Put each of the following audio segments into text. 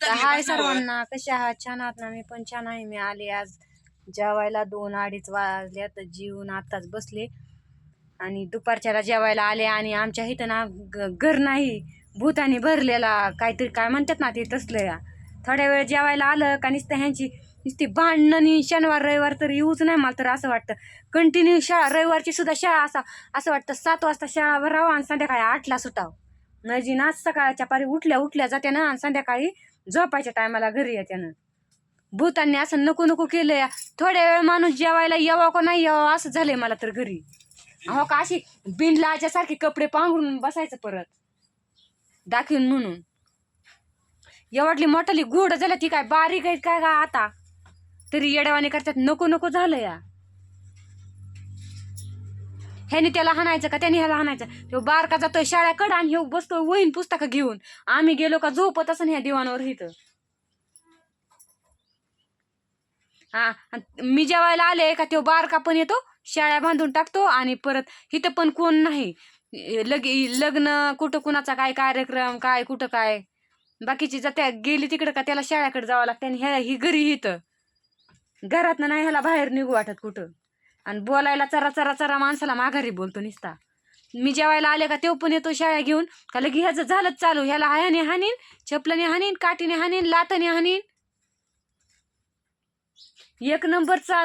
तर हाय सर्वांना? कशा आहात? छान आहात ना? मी पण छान आहे. मी आले आज जेवायला. दोन अडीच वाजले तर जीवन आताच बसले. आणि दुपारच्याला जेवायला आले आणि आमच्या इथं ना घर नाही. भूतानी भरलेला काहीतरी काय म्हणतात ना ते तसलं. या थोड्या वेळ जेवायला आलं का नुसतं ह्यांची नुसती भांडणं शनिवार रविवार तर येऊच नाही मला तर असं वाटतं. कंटिन्यू शाळा रविवारची सुद्धा शाळा असा असं वाटतं सात वाजता शाळा भरावं आणि संध्याकाळी आठला सुटावं. नजी ना सकाळच्या पारी उठल्या उठल्या जाते ना आणि संध्याकाळी झोपायच्या टायमाला घरी येते ना भूतांनी असं नको नको केलंय. थोड्या वेळ माणूस जेवायला यावा का नाही यावं असं झालंय मला तर घरी. अहो का अशी बिंडलाच्या सारखे कपडे पांघरून बसायचं परत? दाखवून म्हणून. एवढली मोठाली गोड झाल्या ती काय बारीक आहेत काय का आता? तरी येडवाने करतात नको नको झालं या. ह्याने त्याला हाणायचं का? त्याने ह्याला हाणायचं. तो बारका जातोय शाळेकडं आणि ह्यो बसतोय वहीन पुस्तकं घेऊन. आम्ही गेलो का झोपत असं ह्या दिवाणावर इथं. हा आणि मी जेवायला आले का तो बारका पण येतो शाळ्या बांधून टाकतो आणि परत इथं पण कोण नाही. लग लग्न कुठं कुणाचा काय कार्यक्रम काय कुठं काय? बाकीची जात्या गेली तिकडं का त्याला शाळ्याकडे जावं लागतं आणि ह्या ही घरी इथं. घरातनं नाही ह्याला बाहेर निघू वाटत कुठं. आणि बोलायला चरा चरा चरा माणसाला माघारी बोलतो निसता. मी जेवायला आले का तो पण येतो शाळा घेऊन. का लगे ह्याचं झालंच चालू. ह्याला ह्याने हानीन चपलाने हानीन काठीने हानीन लाताने हानीन. एक नंबरचा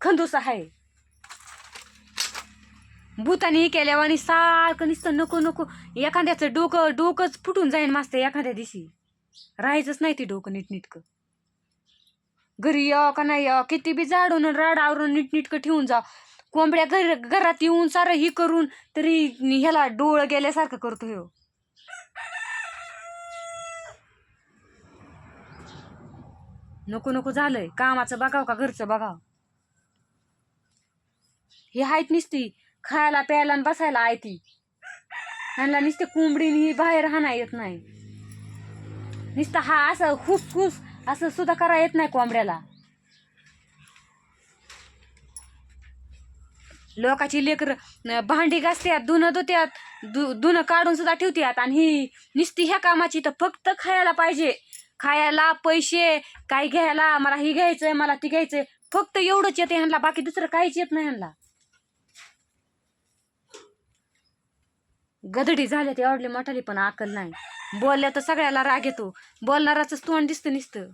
खंदूस आहे. भूतानी केल्यावानी सारखं नुसतं नको नको. एखाद्याचं डोकं डोकंच फुटून जाईन मास्तर एखाद्या दिवशी. राहायचंच नाही ते डोकं नीटनीटकं. घरी यावं का नाही यावं किती बी जाडून राडावरून नीटनीटकं ठेवून जा. कोंबड्या घर घरात येऊन सारं ही करून तरी ह्याला डोळ गेल्यासारखं करतो ह्यो. नको नको झालंय. कामाचं बघाव का घरचं बघाव? हे आहेत नुसती. खायला प्यायला आणि बसायला आहे ती ह्यांना नुसते कोंबडीने ही बाहेर हाना येत नाही. नुसतं हा असं खुस खुस असं सुद्धा करा येत नाही कोंबड्याला. लोकाची लेकर भांडी घासत्यात धुणं धुत्यात धु धुणं काढून सुद्धा ठेवत्यात. आणि ही नुसती ह्या कामाची तर फक्त खायला पाहिजे. खायला पैसे काय घ्यायला मला ही घ्यायचंय मला ती घ्यायचंय. फक्त एवढंच येते ह्यांना बाकी दुसरं काहीच येत नाही ह्यांना. गदडी झाल्या ती आवडली मोठाली पण अकल नाही. बोलल्या तर सगळ्याला राग येतो. बोलणाराच तोंड दिसतं नुसतं.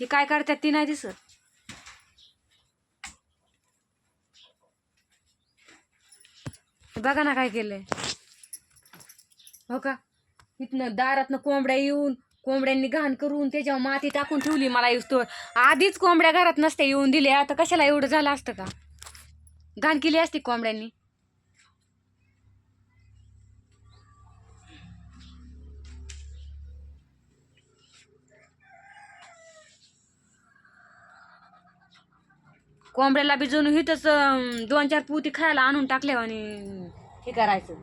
हे काय करतात ती नाही दिसत. बघा ना काय केलंय. हो का? इथनं दारातनं कोंबड्या येऊन कोंबड्यांनी घाण करून त्याच्यावर माती टाकून ठेवली मला तो आधीच कोंबड्या घरात नसत्या येऊन दिल्या आता कशाला एवढं झालं असतं का? घाण केली असती कोंबड्यांनी. कोंबड्याला बी जणू इथंच दोन चार पोती खायला आणून टाकल्या आणि हे करायचं.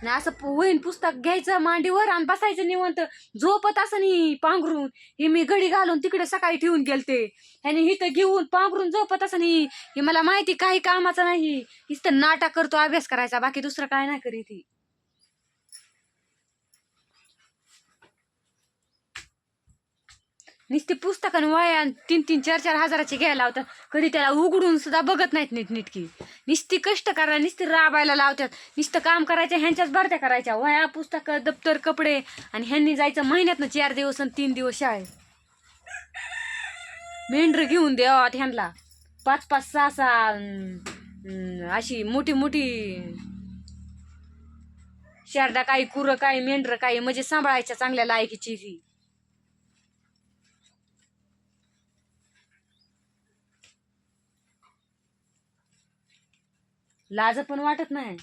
आणि असं होईन पुस्तक घ्यायचं मांडीवर आणि बसायचं निवंत. झोपत असं नाही पांघरून. हे मी घडी घालून तिकडे सकाळी ठेवून गेलते. ह्याने इथं घेऊन पांघरून झोपत असं नाही हे मला माहिती काही कामाचं नाही. नुसतं नाटक करतो अभ्यास करायचा. बाकी दुसरं काय नाही करीत ही. नुसती पुस्तकं वाया तीन तीन चार चार हजाराचे घ्यायला लावतात. कधी त्याला उघडून सुद्धा बघत नाहीत नीट नीटकी नुसती कष्ट करा नुसती राबायला लावतात. नुसतं काम करायच्या ह्यांच्याच भरत्या करायच्या. वया पुस्तकं दप्तर कपडे आणि ह्यांनी जायचं महिन्यातनं चार दिवस आणि तीन दिवस शाळेत. मेंढर घेऊन द्यावात ह्यांना. पाच पाच सहा सहा अशी मोठी मोठी शारदा काही कुरं काही मेंढरं काही म्हणजे सांभाळायच्या चांगल्या लायकीची लाज पण वाटत नाही.